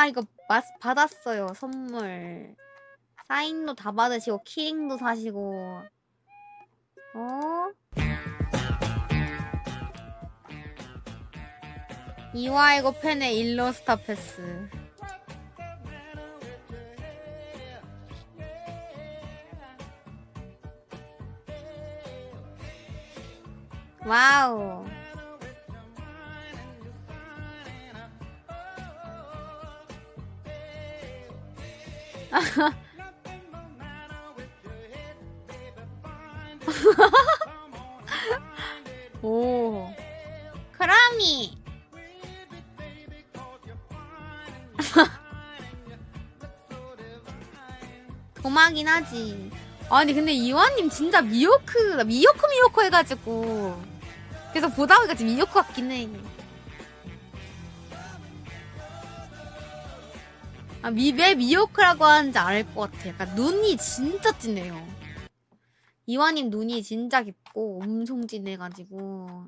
아 이거 마, 받았어요. 선물. 사인도 다 받으시고 키링도 사시고. 어? 이와이고 펜의 일러스타 패스. 와우 오. 크라미. 도마긴 하지. 아니 근데 이완님 진짜 미호크 나 미호크 미호크 해가지고. 그래서 보다 보니까 지금 미호크 같긴 해 아, 미, 왜 미호크라고 하는지 알 것 같아. 약간 눈이 진짜 진해요. 이완님 눈이 진짜 깊고 엄청 진해가지고